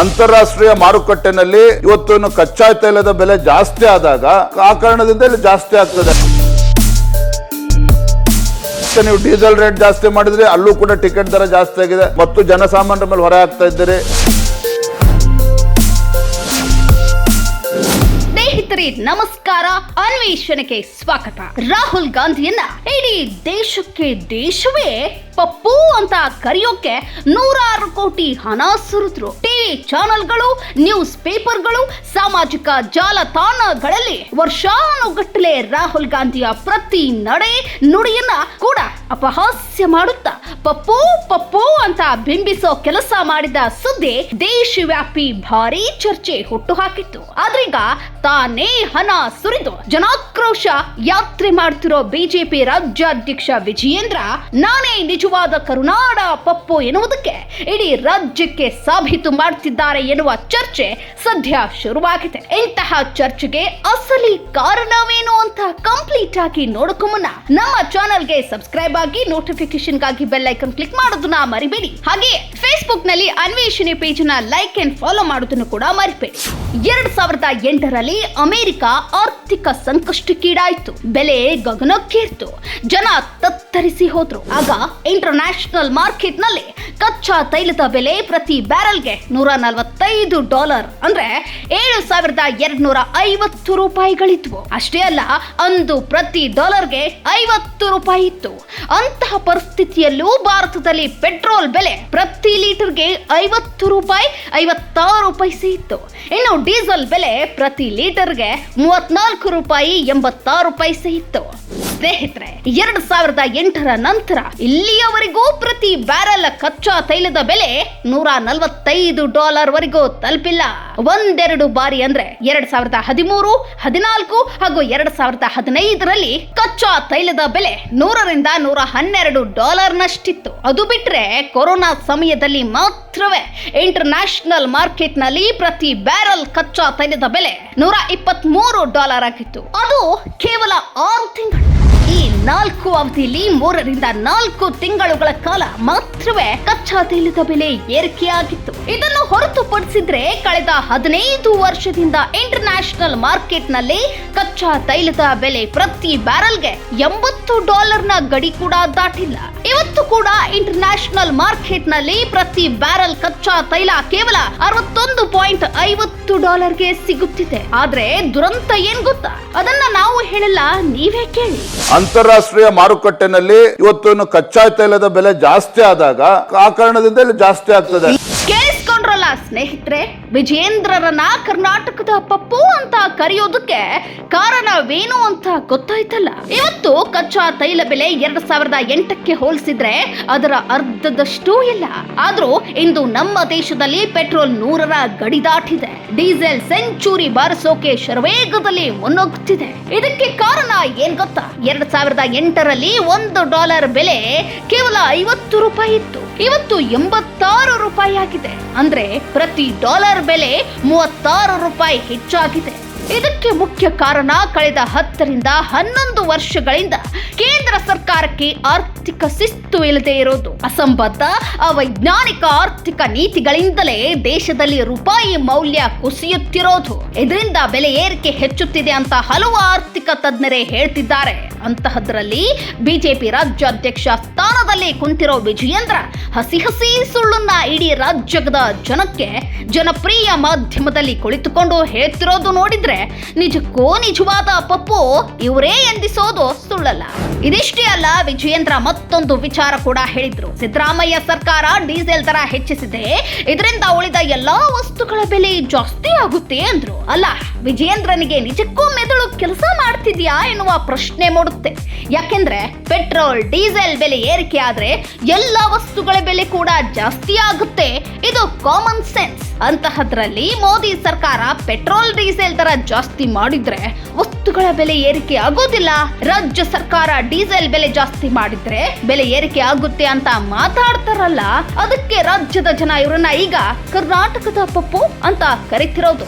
ಅಂತಾರಾಷ್ಟ್ರೀಯ ಮಾರುಕಟ್ಟೆನಲ್ಲಿ ಇವತ್ತು ಕಚ್ಚಾ ತೈಲದ ಬೆಲೆ ಜಾಸ್ತಿ ಆದಾಗ ಆ ಕಾರಣದಿಂದ ಇಲ್ಲಿ ಜಾಸ್ತಿ ಆಗ್ತದೆ. ನೀವು ಡೀಸೆಲ್ ರೇಟ್ ಜಾಸ್ತಿ ಮಾಡಿದ್ರೆ ಅಲ್ಲೂ ಕೂಡ ಟಿಕೆಟ್ ದರ ಜಾಸ್ತಿ ಆಗಿದೆ. ಮತ್ತು ಜನಸಾಮಾನ್ಯರ ಮೇಲೆ ಹೊರ ಆಗ್ತಾ ಇದ್ದೀರಿ. ಸ್ನೇಹಿತರೆ, ನಮಸ್ಕಾರ. ಅನ್ವೇಷಣೆಗೆ ಸ್ವಾಗತ. ರಾಹುಲ್ ಗಾಂಧಿಯನ್ನ ಇಡೀ ದೇಶಕ್ಕೆ, ದೇಶವೇ ಪಪ್ಪು ಅಂತ ಕರೆಯೋಕೆ ನೂರಾರು ಕೋಟಿ ಹಣ ಸುರಿದ್ರು. ಟಿವಿ ಚಾನೆಲ್ಗಳು ನ್ಯೂಸ್ ಪೇಪರ್ಗಳು ಸಾಮಾಜಿಕ ಜಾಲತಾಣಗಳಲ್ಲಿ ವರ್ಷಾನುಗಟ್ಟಲೆ ರಾಹುಲ್ ಗಾಂಧಿಯ ಪ್ರತಿ ನಡೆ ನುಡಿಯನ್ನ ಕೂಡ ಅಪಹಾಸ್ಯ ಮಾಡುತ್ತಾ, ಪಪ್ಪೋ ಪಪ್ಪೋ ಅಂತ ಬಿಂಬಿಸೋ ಕೆಲಸ ಮಾಡಿದ ಸುದ್ದಿ ದೇಶವ್ಯಾಪಿ ಭಾರಿ ಚರ್ಚೆ ಹುಟ್ಟು ಹಾಕಿತ್ತು ಆದ್ರೀಗ ತಾನೇ ಹಣ ಸುರಿದು ಜನಾಕ್ರೋಶ ಯಾತ್ರೆ ಮಾಡ್ತಿರೋ ಬಿಜೆಪಿ ರಾಜ್ಯಾಧ್ಯಕ್ಷ ವಿಜಯೇಂದ್ರ, ನಾನೇ ನಿಜವಾದ ಕರುನಾಡ ಪಪ್ಪು ಎನ್ನುವುದಕ್ಕೆ ಇಡೀ ರಾಜ್ಯಕ್ಕೆ ಸಾಬೀತು ಮಾಡ್ತಿದ್ದಾರೆ ಎನ್ನುವ ಚರ್ಚೆ ಸದ್ಯ ಶುರುವಾಗಿದೆ. ಇಂತಹ ಚರ್ಚೆಗೆ ಅಸಲಿ ಕಾರಣವೇನು ಅಂತ ಕಂಪ್ಲೀಟ್ ಆಗಿ ನೋಡಕ್ಕೂ ಮುನ್ನ ನಮ್ಮ ಚಾನೆಲ್ಗೆ ಸಬ್ಸ್ಕ್ರೈಬ್ ಆಗಿ ನೋಟಿಫಿಕೇಶನ್ಗಾಗಿ ಬೆಲ್ ಐಕನ್ ಕ್ಲಿಕ್ ಮಾಡೋದನ್ನ ಮರಿಬೇಡಿ. ಹಾಗೆ ಫೇಸ್ಬುಕ್ನಲ್ಲಿ ಅನ್ವೇಷಣೆ ಪೇಜ್ನ ಲೈಕ್ ಅಂಡ್ ಫಾಲೋ ಮಾಡೋದನ್ನು ಕೂಡ ಮರಿಬೇಡಿ. ಎರಡ್ ಸಾವಿರದ ಎಂಟರಲ್ಲಿ ಅಮೆರಿಕ ಆರ್ಥಿಕ ಸಂಕಷ್ಟಕ್ಕೀಡಾಯಿತು. ಬೆಲೆ ಗಗನಕ್ಕೇರ್ತು. ಜನ ತತ್ತರಿಸಿ ಹೋದ್ರು. ಆಗ ಇಂಟರ್ನ್ಯಾಷನಲ್ ಮಾರ್ಕೆಟ್ನಲ್ಲಿ ಕಚ್ಚಾ ತೈಲದ ಬೆಲೆ ಪ್ರತಿ ಬ್ಯಾರಲ್ಗೆ ನೂರ ನಲವತ್ತೈದು ಡಾಲರ್ ಅಂದ್ರೆ ಏಳು ಸಾವಿರದ ಎರಡ್ನೂರ ಐವತ್ತು ರೂಪಾಯಿಗಳಿದ್ವು. ಅಷ್ಟೇ ಅಲ್ಲ, ಅಂದು ಪ್ರತಿ ಡಾಲರ್ಗೆ ಐವತ್ತು ರೂಪಾಯಿ ಇತ್ತು. ಅಂತಹ ಪರಿಸ್ಥಿತಿಯಲ್ಲೂ ಭಾರತದಲ್ಲಿ ಪೆಟ್ರೋಲ್ ಬೆಲೆ ಪ್ರತಿ ಲೀಟರ್ಗೆ ಐವತ್ತು ರೂಪಾಯಿ, ಐವತ್ತಾರು ಪೈಸೆ ಇತ್ತು ಇನ್ನು ಡೀಸೆಲ್ ಬೆಲೆ ಪ್ರತಿ ಲೀಟರ್ಗೆ ಮೂವತ್ನಾಲ್ಕು ರೂಪಾಯಿ ಎಂಬತ್ತಾರು ಪೈಸೆ ಇತ್ತು ಸ್ನೇಹಿತರೆ, ಎರಡ್ ಸಾವಿರದ ಎಂಟರ ನಂತರ ಇಲ್ಲಿಯವರೆಗೂ ಪ್ರತಿ ಬ್ಯಾರೆಲ್ ಕಚ್ಚಾ ತೈಲದ ಬೆಲೆ ನೂರ ನಲವತ್ತೈದು ಡಾಲರ್ ವರೆಗೂ ತಲುಪಿಲ್ಲ. ಒಂದೆರಡು ಬಾರಿ ಅಂದ್ರೆ ಎರಡ್ ಸಾವಿರದ ಹದಿಮೂರು, ಹದಿನಾಲ್ಕು ಹಾಗೂ ಎರಡ್ ಸಾವಿರದ ಹದಿನೈದರಲ್ಲಿ ಕಚ್ಚಾ ತೈಲದ ಬೆಲೆ ನೂರರಿಂದ ನೂರ ಹನ್ನೆರಡು ಡಾಲರ್ ನಷ್ಟಿತ್ತು ಅದು ಬಿಟ್ರೆ ಕೊರೋನಾ ಸಮಯದಲ್ಲಿ ಮಾತ್ರವೇ ಇಂಟರ್ನ್ಯಾಷನಲ್ ಮಾರ್ಕೆಟ್ನಲ್ಲಿ ಪ್ರತಿ ಬ್ಯಾರಲ್ ಕಚ್ಚಾ ತೈಲದ ಬೆಲೆ ನೂರ ಇಪ್ಪತ್ತ್ ಮೂರು ಡಾಲರ್ ಆಗಿತ್ತು. ಅದು ಕೇವಲ ಆರು ತಿಂಗಳು. ಈ ನಾಲ್ಕು ಅವಧಿಯಲ್ಲಿ ಮೂರರಿಂದ ನಾಲ್ಕು ತಿಂಗಳುಗಳ ಕಾಲ ಮಾತ್ರವೇ ಕಚ್ಚಾ ತೈಲದ ಬೆಲೆ ಏರಿಕೆಯಾಗಿತ್ತು. ಇದನ್ನು ಹೊರತುಪಡಿಸಿದ್ರೆ ಕಳೆದ ಹದಿನೈದು ವರ್ಷದಿಂದ ಇಂಟರ್ನ್ಯಾಷನಲ್ ಮಾರ್ಕೆಟ್ನಲ್ಲಿ ಕಚ್ಚಾ ತೈಲದ ಬೆಲೆ ಪ್ರತಿ ಬ್ಯಾರಲ್ಗೆ ಎಂಬತ್ತು ಡಾಲರ್ನ ಗಡಿ ಕೂಡ ದಾಟಿಲ್ಲ. ಇವತ್ತು ಕೂಡ ಇಂಟರ್ನ್ಯಾಷನಲ್ ಮಾರ್ಕೆಟ್ನಲ್ಲಿ ಪ್ರತಿ ಬ್ಯಾರಲ್ ಕಚ್ಚಾ ತೈಲ ಕೇವಲ ಅರವತ್ತೊಂದು ಪಾಯಿಂಟ್ ಐವತ್ತು ಡಾಲರ್ಗೆ ಸಿಗುತ್ತಿದೆ. ಆದ್ರೆ ದುರಂತ ಏನ್ ಗೊತ್ತಾ? ಅದನ್ನ ನಾವು ಹೇಳಲ್ಲ, ನೀವೇ ಕೇಳಿ. ಅಂತಾರಾಷ್ಟ್ರೀಯ ಮಾರುಕಟ್ಟೆನಲ್ಲಿ ಇವತ್ತು ಕಚ್ಚಾ ತೈಲದ ಬೆಲೆ ಜಾಸ್ತಿ ಆದಾಗ ಆ ಕಾರಣದಿಂದ ಜಾಸ್ತಿ ಆಗ್ತದೆ. ಸ್ನೇಹಿತರೆ ವಿಜೇಂದ್ರರನ್ನ ಕರ್ನಾಟಕದ ಪಪ್ಪು ಅಂತ ಕರೆಯೋದಕ್ಕೆ ಕಾರಣವೇನು ಅಂತ ಗೊತ್ತಾಯ್ತಲ್ಲ? ಇವತ್ತು ಕಚ್ಚಾ ತೈಲ ಬೆಲೆ ಎರಡ್ ಸಾವಿರದ ಎಂಟಕ್ಕೆ ಹೋಲಿಸಿದ್ರೆ ಅದರ ಅರ್ಧದಷ್ಟು ಇಲ್ಲ. ಆದ್ರೂ ಇಂದು ನಮ್ಮ ದೇಶದಲ್ಲಿ ಪೆಟ್ರೋಲ್ ನೂರರ ಗಡಿ ದಾಟಿದೆ. ಡೀಸೆಲ್ ಸೆಂಚುರಿ ಬಾರಿಸೋಕೆ ಶರವೇಗದಲ್ಲಿ ಮುನ್ನುಗ್ಗುತ್ತಿದೆ ಇದಕ್ಕೆ ಕಾರಣ ಏನ್ ಗೊತ್ತಾ? ಎರಡ್ ಸಾವಿರದ ಎಂಟರಲ್ಲಿ ಒಂದು ಡಾಲರ್ ಬೆಲೆ ಕೇವಲ ಐವತ್ತು ರೂಪಾಯಿ ಇತ್ತು. ಇವತ್ತು ಎಂಬತ್ತಾರು ರೂಪಾಯಿ ಆಗಿದೆ. ಅಂದ್ರೆ ಪ್ರತಿ ಡಾಲರ್ ಬೆಲೆ ಮೂವತ್ತಾರು ರೂಪಾಯಿ ಹೆಚ್ಚಾಗಿದೆ. ಇದಕ್ಕೆ ಮುಖ್ಯ ಕಾರಣ ಕಳೆದ ಹತ್ತರಿಂದ ಹನ್ನೊಂದು ವರ್ಷಗಳಿಂದ ಕೇಂದ್ರ ಸರ್ಕಾರಕ್ಕೆ ಆರ್ಥಿಕ ಶಿಸ್ತು ಇಲ್ಲದೆ ಇರೋದು. ಅಸಂಬದ್ಧ, ಅವೈಜ್ಞಾನಿಕ ಆರ್ಥಿಕ ನೀತಿಗಳಿಂದಲೇ ದೇಶದಲ್ಲಿ ರೂಪಾಯಿ ಮೌಲ್ಯ ಕುಸಿಯುತ್ತಿರೋದು. ಇದರಿಂದ ಬೆಲೆ ಏರಿಕೆ ಹೆಚ್ಚುತ್ತಿದೆ ಅಂತ ಹಲವು ಆರ್ಥಿಕ ತಜ್ಞರೇ ಹೇಳ್ತಿದ್ದಾರೆ. ಅಂತಹದ್ರಲ್ಲಿ ಬಿಜೆಪಿ ರಾಜ್ಯಾಧ್ಯಕ್ಷ ಸ್ಥಾನದಲ್ಲಿ ಕುಂತಿರೋ ವಿಜಯೇಂದ್ರ ಹಸಿ ಹಸಿ ಸುಳ್ಳನ್ನ ಇಡೀ ರಾಜ್ಯದ ಜನಕ್ಕೆ ಜನಪ್ರಿಯ ಮಾಧ್ಯಮದಲ್ಲಿ ಕುಳಿತುಕೊಂಡು ಹೇಳ್ತಿರೋದು ನೋಡಿದ್ರೆ ನಿಜಕ್ಕೂ ನಿಜವಾದ ಪಪ್ಪು ಇವರೇ ಎಂದಿಸೋದು ಸುಳ್ಳಲ್ಲ. ಇದಿಷ್ಟೇ ಅಲ್ಲ, ವಿಜಯೇಂದ್ರ ಮತ್ತೊಂದು ವಿಚಾರ ಕೂಡ ಹೇಳಿದ್ರು. ಸಿದ್ದರಾಮಯ್ಯ ಸರ್ಕಾರ ಡೀಸೆಲ್ ದರ ಹೆಚ್ಚಿಸಿದೆ. ಇದರಿಂದ ಉಳಿದ ಎಲ್ಲಾ ವಸ್ತುಗಳ ಬೆಲೆ ಜಾಸ್ತಿ ಆಗುತ್ತೆ ಅಂದ್ರು. ಅಲ್ಲ, ವಿಜಯೇಂದ್ರನಿಗೆ ನಿಜಕ್ಕೂ ಮೆದುಳು ಕೆಲಸ ಮಾಡ್ತಿದ್ಯಾ ಎನ್ನುವ ಪ್ರಶ್ನೆ ಮೂಡುತ್ತೆ ಯಾಕೆಂದ್ರೆ ಪೆಟ್ರೋಲ್, ಡೀಸೆಲ್ ಬೆಲೆ ಏರಿಕೆ ಆದ್ರೆ ಎಲ್ಲ ವಸ್ತುಗಳ ಬೆಲೆ ಕೂಡ ಜಾಸ್ತಿ ಆಗುತ್ತೆ. ಇದು ಕಾಮನ್ ಸೆನ್ಸ್ ಅಂತಹದ್ರಲ್ಲಿ ಮೋದಿ ಸರ್ಕಾರ ಪೆಟ್ರೋಲ್, ಡೀಸೆಲ್ ತರ ಜಾಸ್ತಿ ಮಾಡಿದ್ರೆ ವಸ್ತುಗಳ ಬೆಲೆ ಏರಿಕೆ ಆಗೋದಿಲ್ಲ. ರಾಜ್ಯ ಸರ್ಕಾರ ಡೀಸೆಲ್ ಬೆಲೆ ಜಾಸ್ತಿ ಮಾಡಿದ್ರೆ ಬೆಲೆ ಏರಿಕೆ ಆಗುತ್ತೆ ಅಂತ ಮಾತಾಡ್ತಾರಲ್ಲ. ಅದಕ್ಕೆ ರಾಜ್ಯದ ಜನ ಇವರನ್ನ ಈಗ ಕರ್ನಾಟಕದ ಪಪ್ಪು ಅಂತ ಕರಿತಿರೋದು.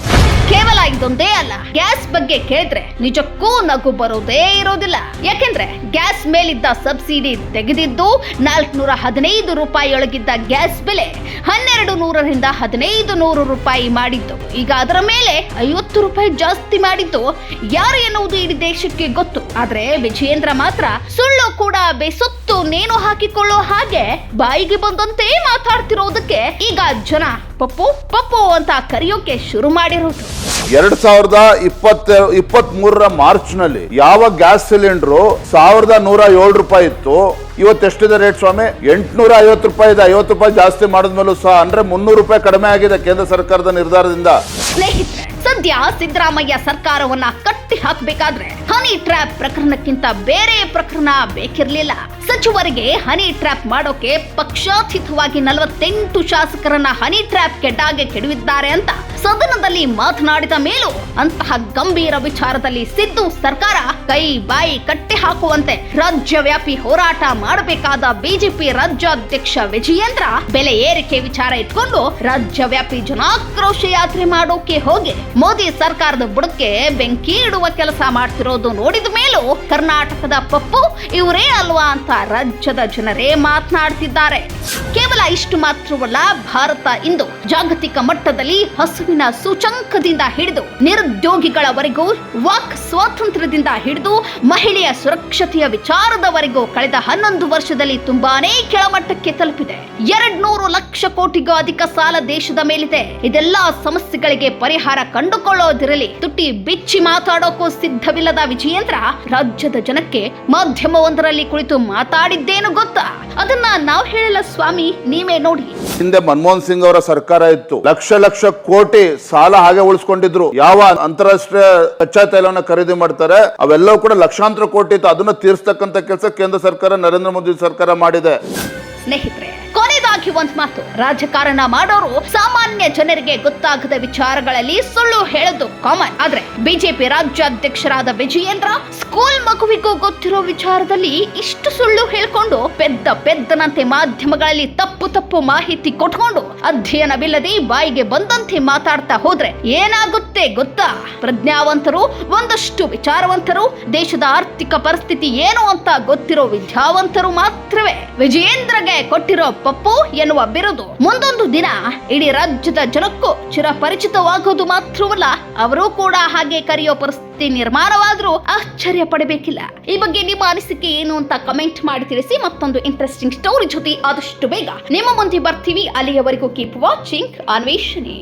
ಕೇವಲ ಇದೊಂದೇ ಅಲ್ಲ, ಗ್ಯಾಸ್ ಬಗ್ಗೆ ಕೇಳಿದ್ರೆ ನಿಜಕ್ಕೂ ನಗು ಬರೋದೇ ಇರೋದಿಲ್ಲ. ಯಾಕೆಂದ್ರೆ ಗ್ಯಾಸ್ ಮೇಲಿದ್ದ ಸಬ್ಸಿಡಿ ತೆಗೆದಿದ್ದು ನಾಲ್ಕುನೂರ ಹದಿನೈದು ರೂಪಾಯಿಯೊಳಗಿದ್ದ ಗ್ಯಾಸ್ ಬೆಲೆ ಹನ್ನೆರಡು ನೂರರಿಂದ ಹದಿನೈದು ನೂರು ರೂಪಾಯಿ ಮಾಡಿದ್ದು ಈಗ ಅದರ ಮೇಲೆ ಐವತ್ತು ರೂಪಾಯಿ ಜಾಸ್ತಿ ಮಾಡಿದ್ದು ಯಾರು ಎನ್ನುವುದು ಇಡೀ ದೇಶಕ್ಕೆ ಗೊತ್ತು. ಆದ್ರೆ ವಿಜಯೇಂದ್ರ ಮಾತ್ರ ಸುಳ್ಳು ಕೂಡ ಬೆಸೊತ್ತು ನೇಣು ಹಾಕಿಕೊಳ್ಳೋ ಹಾಗೆ ಬಾಯಿಗೆ ಬಂದಂತೆ ಮಾತಾಡ್ತಿರೋದಕ್ಕೆ ಈಗ ಜನ ಪಪ್ಪು ಪಪ್ಪು ಅಂತ ಕರೆಯೋಕೆ ಶುರು ಮಾಡಿರೋದು. ಎರಡ್ ಸಾವಿರದ ಇಪ್ಪತ್ತ ಇಪ್ಪತ್ತ್ ಮೂರರ ಮಾರ್ಚ್ನಲ್ಲಿ ಯಾವ ಗ್ಯಾಸ್ ಸಿಲಿಂಡರ್ ಸಾವಿರದ ನೂರ ಏಳು ರೂಪಾಯಿ ಇತ್ತು ಇವತ್ತು ಎಷ್ಟಿದೆ ರೇಟ್ ಸ್ವಾಮಿ? ಎಂಟ್ನೂರ ಐವತ್ತು ರೂಪಾಯಿ ಇದೆ. ಐವತ್ತು ರೂಪಾಯಿ ಜಾಸ್ತಿ ಮಾಡಿದ್ಮೇಲೂ ಸಹ ಅಂದ್ರೆ ಮುನ್ನೂರು ರೂಪಾಯಿ ಕಡಿಮೆ ಆಗಿದೆ ಕೇಂದ್ರ ಸರ್ಕಾರದ ನಿರ್ಧಾರದಿಂದ. ಸದ್ಯ ಸಿದ್ದರಾಮಯ್ಯ ಸರ್ಕಾರವನ್ನ ಕಟ್ಟಿ ಹಾಕಬೇಕಾದ್ರೆ ಹನಿ ಟ್ರ್ಯಾಪ್ ಪ್ರಕರಣಕ್ಕಿಂತ ಬೇರೆ ಪ್ರಕರಣ ಬೇಕಿರ್ಲಿಲ್ಲ. ಸಚಿವರಿಗೆ ಹನಿ ಟ್ರ್ಯಾಪ್ ಮಾಡೋಕೆ ಪಕ್ಷಾತೀತವಾಗಿ ನಲವತ್ತೆಂಟು ಶಾಸಕರನ್ನ ಹನಿ ಟ್ರ್ಯಾಪ್ ಕೆಟ್ಟಾಗೆ ಕೆಡವಿದ್ದಾರೆ ಅಂತ ಸದನದಲ್ಲಿ ಮಾತನಾಡಿದ ಮೇಲೂ ಅಂತಹ ಗಂಭೀರ ವಿಚಾರದಲ್ಲಿ ಸಿದ್ದು ಸರ್ಕಾರ ಕೈ ಬಾಯಿ ಕಟ್ಟಿ ಹಾಕುವಂತೆ ರಾಜ್ಯವ್ಯಾಪಿ ಹೋರಾಟ ಮಾಡಬೇಕಾದ ಬಿಜೆಪಿ ರಾಜ್ಯಾಧ್ಯಕ್ಷ ವಿಜಯೇಂದ್ರ ಬೆಲೆ ಏರಿಕೆ ವಿಚಾರ ಇಟ್ಕೊಂಡು ರಾಜ್ಯವ್ಯಾಪಿ ಜನಾಕ್ರೋಶ ಯಾತ್ರೆ ಮಾಡೋಕೆ ಹೋಗಿ ಮೋದಿ ಸರ್ಕಾರದ ಬುಡಕ್ಕೆ ಬೆಂಕಿ ಇಡುವ ಕೆಲಸ ಮಾಡ್ತಿರೋದು ನೋಡಿದ ಮೇಲೂ ಕರ್ನಾಟಕದ ಪಪ್ಪು ಇವರೇ ಅಲ್ವಾ ಅಂತ ರಾಜ್ಯದ ಜನರೇ ಮಾತನಾಡ್ತಿದ್ದಾರೆ. ಕೇವಲ ಇಷ್ಟು ಮಾತ್ರವಲ್ಲ, ಭಾರತ ಇಂದು ಜಾಗತಿಕ ಮಟ್ಟದಲ್ಲಿ ಹಸುವಿನ ಸೂಚಂಕದಿಂದ ಹಿಡಿದು ನಿರುದ್ಯೋಗಿಗಳವರೆಗೂ ವಾಕ್ ಸ್ವಾತಂತ್ರ್ಯದಿಂದ ಹಿಡಿದು ಮಹಿಳೆಯ ಸುರಕ್ಷತೆಯ ವಿಚಾರದವರೆಗೂ ಕಳೆದ ಹನ್ನೊಂದು ವರ್ಷದಲ್ಲಿ ತುಂಬಾನೇ ಕೆಳಮಟ್ಟಕ್ಕೆ ತಲುಪಿದೆ. ಎರಡ್ ಲಕ್ಷ ಕೋಟಿಗೂ ಅಧಿಕ ಸಾಲ ದೇಶದ ಮೇಲಿದೆ. ಇದೆಲ್ಲ ಸಮಸ್ಯೆಗಳಿಗೆ ಪರಿಹಾರ ಕಂಡುಕೊಳ್ಳೋದಿರಲಿ. ತುಟಿ ಬಿಚ್ಚಿ ಮಾತಾಡೋಕ್ಕೂ ಸಿದ್ಧವಿಲ್ಲದ ವಿಜಯೇಂದ್ರ ರಾಜ್ಯದ ಜನಕ್ಕೆ ಮಾಧ್ಯಮವೊಂದರಲ್ಲಿ ಕುಳಿತು ಮಾತಾಡಿದ್ದೇನು ಗೊತ್ತಾ? ಅದನ್ನ ನಾವು ಹೇಳಲ್ಲ ಸ್ವಾಮಿ, ನೀವೇ ನೋಡಿ. ಹಿಂದೆ ಮನಮೋಹನ್ ಸಿಂಗ್ ಅವರ ಸರ್ಕಾರ ಇತ್ತು. ಲಕ್ಷ ಲಕ್ಷ ಕೋಟಿ ಸಾಲ ಹಾಗೆ ಉಳಿಸ್ಕೊಂಡಿದ್ರು. ಯಾವ ಅಂತಾರಾಷ್ಟ್ರೀಯ ಕಚ್ಚಾ ತೈಲವನ್ನು ಖರೀದಿ ಮಾಡ್ತಾರೆ, ಅವೆಲ್ಲವೂ ಕೂಡ ಲಕ್ಷಾಂತರ ಕೋಟಿ ಇತ್ತು. ಅದನ್ನ ತೀರ್ಸ್ತಕ್ಕಂತ ಕೆಲಸ ಕೇಂದ್ರ ಸರ್ಕಾರ, ನರೇಂದ್ರ ಮೋದಿ ಸರ್ಕಾರ ಮಾಡಿದೆ. ಸ್ನೇಹಿತರೆ ಕೊನೆಯದಾಗಿ ಒಂದ್ ಮಾತು. ರಾಜಕಾರಣ ಮಾಡೋರು ಸಾಮಾನ್ಯ ಜನರಿಗೆ ಗೊತ್ತಾಗದ ವಿಚಾರಗಳಲ್ಲಿ ಸುಳ್ಳು ಹೇಳದು ಕಾಮನ್ ಆದ್ರೆ, ಬಿಜೆಪಿ ರಾಜ್ಯಾಧ್ಯಕ್ಷರಾದ ವಿಜಯೇಂದ್ರ ಸ್ಕೂಲ್ ಮಗುವಿಗೂ ಗೊತ್ತಿರೋ ವಿಚಾರದಲ್ಲಿ ಇಷ್ಟು ಸುಳ್ಳು ಹೇಳ್ಕೊಂಡು, ಪೆದ್ದ ಪೆದ್ದನಂತೆ ಮಾಧ್ಯಮಗಳಲ್ಲಿ ತಪ್ಪು ತಪ್ಪು ಮಾಹಿತಿ ಕೊಟ್ಕೊಂಡು ಅಧ್ಯಯನವಿಲ್ಲದೆ ಬಾಯಿಗೆ ಬಂದಂತೆ ಮಾತಾಡ್ತಾ ಹೋದ್ರೆ ಏನಾಗುತ್ತೆ ಗೊತ್ತಾ? ಪ್ರಜ್ಞಾವಂತರು, ಒಂದಷ್ಟು ವಿಚಾರವಂತರು, ದೇಶದ ಆರ್ಥಿಕ ಪರಿಸ್ಥಿತಿ ಏನು ಅಂತ ಗೊತ್ತಿರೋ ವಿದ್ಯಾವಂತರು ಮಾತ್ರವೇ. ವಿಜಯೇಂದ್ರಗೆ ಕೊಟ್ಟಿರೋ ಪಪ್ಪು ಎನ್ನುವ ಬಿರುದು ಮುಂದೊಂದು ದಿನ ಇಡೀ ರಾಜ್ಯದ ಜನಕ್ಕೂ ಚಿರಪರಿಚಿತವಾಗೋದು ಮಾತ್ರವಲ್ಲ, ಅವರು ಕೂಡ ಹಾಗೆ ಕರೆಯೋ ಪರಿಸ್ಥಿತಿ ನಿರ್ಮಾಣವಾದ್ರೂ ಆಶ್ಚರ್ಯ ಪಡಬೇಕಿಲ್ಲ. ಈ ಬಗ್ಗೆ ನಿಮ್ಮ ಅನಿಸಿಕೆ ಏನು ಅಂತ ಕಮೆಂಟ್ ಮಾಡಿ ತಿಳಿಸಿ, ಮತ್ತೊಂದು ಇಂಟ್ರೆಸ್ಟಿಂಗ್ ಸ್ಟೋರಿ ಜೊತೆ ಆದಷ್ಟು ಬೇಗ ನಿಮ್ಮ ಮುಂದೆ ಬರ್ತೀವಿ. ಅಲ್ಲಿಯವರೆಗೂ ಕೀಪ್ ವಾಚಿಂಗ್ ಅನ್ವೇಷಣೆ.